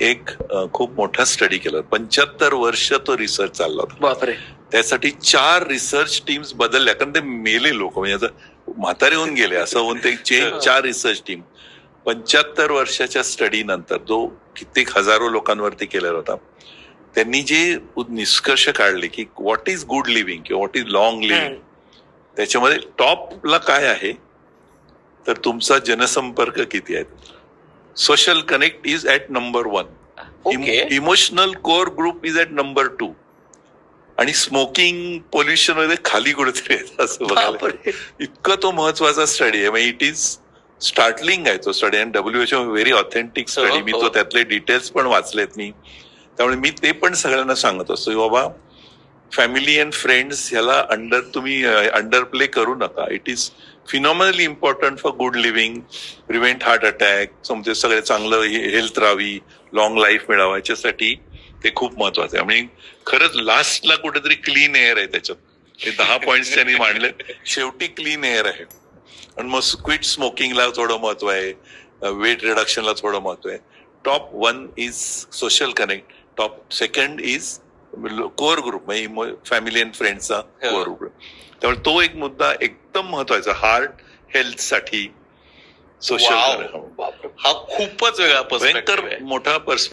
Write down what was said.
एक खूप मोठा स्टडी केला. पंच्याहत्तर वर्ष तो रिसर्च चालला होता. बापरे. त्यासाठी चार रिसर्च टीम्स बदलल्या. कारण ते मेले लोक. म्हणजे म्हातारे होऊन गेले. असं होऊन ते चेंज चार रिसर्च टीम पंच्याहत्तर वर्षाच्या स्टडी नंतर जो कित्येक हजारो लोकांवरती केलेला होता. त्यांनी जे निष्कर्ष काढले की व्हॉट इज गुड लिव्हिंग किंवा व्हॉट इज लॉंग लिव्हिंग त्याच्यामध्ये टॉपला काय आहे? तर तुमचा जनसंपर्क किती आहे? Social connect is at number one emotional core group is at number two आणि स्मोकिंग पोल्युशनमध्ये खाली कुठेतरी आहे असं बघायला बापरे. इतकं तो महत्त्वाचा स्टडी आहे. म्हणजे इट इज स्टार्टलिंग आहे तो स्टडी आणि डब्ल्यूएचओ व्हेरी ऑथेंटिक स्टडी मी हो. तो त्यातले डिटेल्स पण वाचलेत मी. त्यामुळे मी ते पण सगळ्यांना सांगत असतो की बाबा फॅमिली अँड फ्रेंड्स ह्याला अंडर तुम्ही अंडर प्ले करू नका. It is phenomenally important for good living prevent heart attack समजे सगळे चांगलं हेल्थ राहावी लॉंग लाईफ मिळावं याच्यासाठी ते खूप महत्वाचं आहे. म्हणजे खरंच लास्टला कुठेतरी क्लीन एअर आहे त्याच्यात. हे दहा पॉईंट त्यांनी मांडले शेवटी क्लीन एअर आहे. आणि मग क्विट स्मोकिंगला थोडं महत्त्व आहे. वेट रिडक्शनला थोडं महत्त्व आहे. Top one is social connect top second is core group म्हणजे फॅमिली अँड फ्रेंडचा कोअर ग्रुप त्यामुळे तो एक मुद्दा एकदम महत्त्वाचा हार्ट हेल्थसाठी. सोशल. हा खूपच वेगळा मोठा पर्स